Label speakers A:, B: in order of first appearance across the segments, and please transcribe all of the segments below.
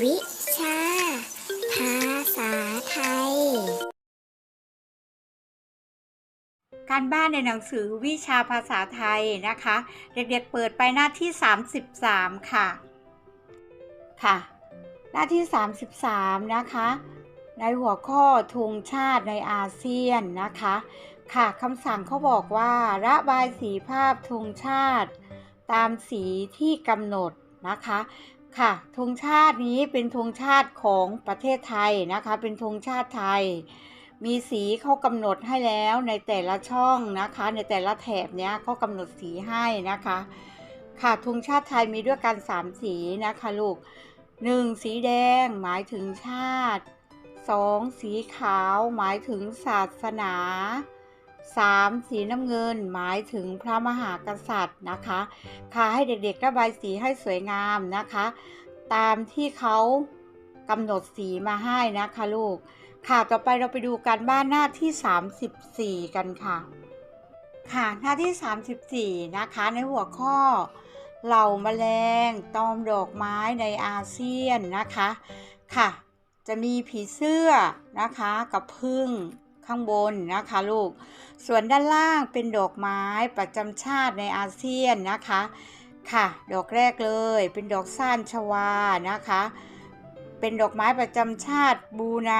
A: วิชา ภาษาไทย
B: การบ้านในหนังสือวิชาภาษาไทยนะคะ เด็กๆเปิดไปหน้าที่ 33 ค่ะ ค่ะ หน้าที่ 33 นะคะ ในหัวข้อธงชาติในอาเซียนนะคะ ค่ะคำสั่งเขาบอกว่าระบายสีภาพธงชาติ ตามสีที่กำหนดนะคะ ค่ะธงชาตินี้เป็นธงชาติของประเทศไทยนะคะ เป็นธงชาติไทย มีสีเขากำหนดให้แล้วในแต่ละช่องนะคะ ในแต่ละแถบเนี้ยเขากำหนดสีให้นะคะ ค่ะธงชาติไทยมีด้วยกัน3สีนะคะลูก 1. สีแดงหมายถึงชาติ 2. สีขาวหมายถึงศาสนา 3. สีน้ำเงินหมายถึงพระมหากษัตริย์นะคะค่ะให้เด็กๆระบายสีให้สวยงามนะคะ ตามที่เขากำหนดสีมาให้นะคะลูก ค่ะต่อไปเราไปดูการบ้านหน้าที่ 34 กันค่ะ ค่ะหน้าที่ 34 นะคะในหัวข้อเหล่าแมลงตอมดอกไม้ในอาเซียนนะคะค่ะ จะมีผีเสื้อนะคะกับพึ่ง ข้างบนนะคะลูก ส่วนด้านล่างเป็นดอกไม้ประจำชาติในอาเซียนนะคะ ค่ะ ดอกแรกเลยเป็นดอกซ่านชวานะคะ เป็นดอกไม้ประจำชาติบรูไน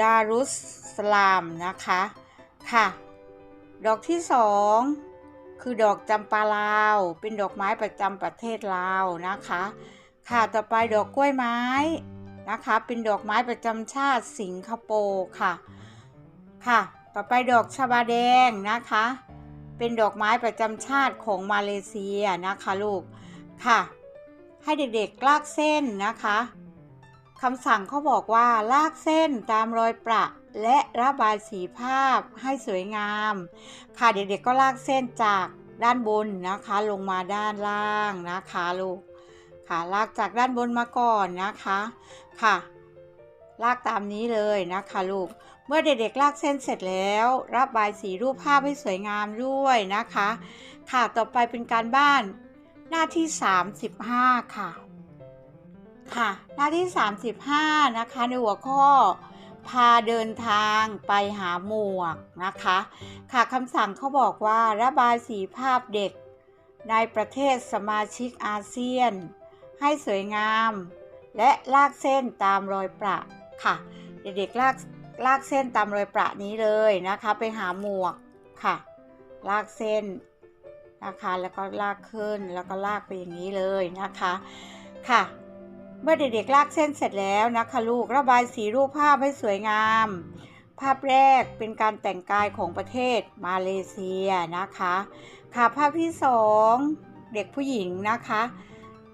B: ดารุสสลามนะคะ ค่ะ ดอกที่สองคือดอกจำปาลาว เป็นดอกไม้ประจำประเทศลาวนะคะ ค่ะ ต่อไปดอกกล้วยไม้ นะคะ เป็นดอกไม้ประจำชาติสิงคโปร์ค่ะ ค่ะ ต่อไปดอกชบาแดงนะคะ เป็นดอกไม้ประจำชาติของมาเลเซียนะคะลูก ค่ะ ให้เด็กๆลากเส้นนะคะคำสั่งเขาบอกว่าลากเส้นตามรอยประและระบายสีภาพให้สวยงาม ค่ะเด็กๆก็ลากเส้นจากด้านบนนะคะ ลงมาด้านล่างนะคะลูก ค่ะลากจากด้านบนมาก่อนนะคะค่ะลากตามนี้เลยนะคะลูก เมื่อเด็กๆลากเส้นเสร็จแล้ว ระบายสีรูปภาพให้สวยงามด้วยนะคะ ค่ะต่อไปเป็นการบ้านหน้าที่ 35 ค่ะ ค่ะ หน้าที่ 35 นะคะ ในหัวข้อ พาเดินทางไปหาหมวกนะคะ ค่ะคำสั่งเขาบอกว่าระบายสีภาพเด็กในประเทศสมาชิกอาเซียน ให้สวยงาม และลากเส้นตามรอยประค่ะ เด็กๆลากลากเส้นตามรอยประนี้เลยนะคะ ไปหาหมวกค่ะ ลากเส้นนะคะแล้วก็ลากขึ้นแล้วก็ลากไปอย่างนี้เลยนะคะค่ะ เมื่อเด็กๆลากเส้นเสร็จแล้วนะคะลูกระบายสีรูปภาพให้สวยงาม ภาพแรกเป็นการแต่งกายของประเทศมาเลเซียนะคะ ค่ะภาพที่สองเด็กผู้หญิงนะคะ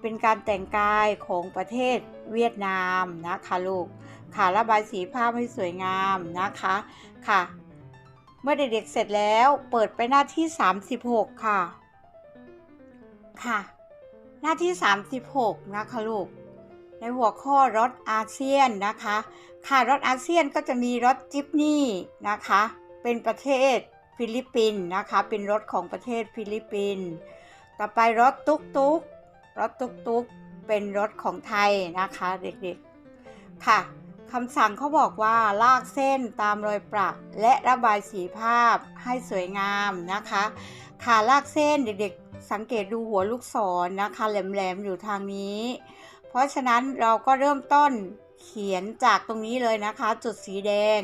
B: เป็นการแต่งกายของประเทศเวียดนามนะคะลูกค่ะระบายสีภาพให้สวยงามนะคะค่ะ เมื่อเด็กๆเสร็จแล้วเปิดไปหน้าที่ 36 ค่ะ ค่ะ หน้าที่ 36 นะคะลูกในหัวข้อรถอาเซียนนะคะ ค่ะรถอาเซียนก็จะมีรถจิปนี่นะคะ เป็นประเทศฟิลิปปินส์นะคะ เป็นรถของประเทศฟิลิปปินส์ ต่อไปรถตุ๊กตุ๊ก รถตุ๊กตุ๊กเป็นรถของไทยนะคะเด็กๆ ค่ะคำสั่งเขาบอกว่าลากเส้นตามรอยประและระบายสีภาพให้สวยงามนะคะ ค่ะลากเส้นเด็กๆ สังเกตดูหัวลูกศรนะคะ แหลมๆ อยู่ทางนี้ เพราะฉะนั้นเราก็เริ่มต้นเขียนจากตรงนี้เลยนะคะ จุดสีแดง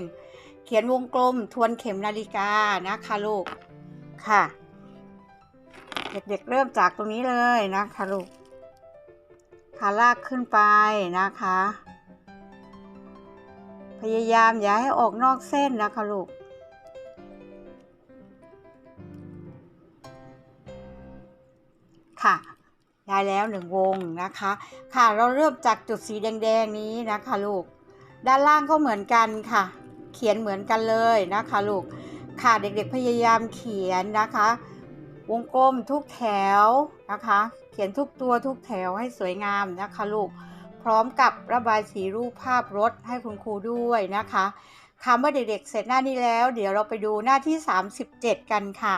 B: เขียนวงกลมทวนเข็มนาฬิกานะคะลูกค่ะ เด็กๆเริ่มจากตรงนี้เลยนะคะลูกขาลากขึ้นไปนะคะ พยายามอย่าให้ออกนอกเส้นนะคะลูกค่ะได้แล้วหนึ่งวงนะคะ ค่ะเราเริ่มจากจุดสีแดงๆนี้นะคะลูก ด้านล่างก็เหมือนกันค่ะ เขียนเหมือนกันเลยนะคะลูก ค่ะเด็กๆพยายามเขียนนะคะ วงกลมทุกแถวนะคะ เขียนทุกตัวทุกแถวให้สวยงามนะคะลูก พร้อมกับระบายสีรูปภาพรถให้คุณครูด้วยนะคะค่ะเมื่อเด็กๆเสร็จหน้านี้แล้ว เดี๋ยวเราไปดูหน้าที่ 37 กันค่ะ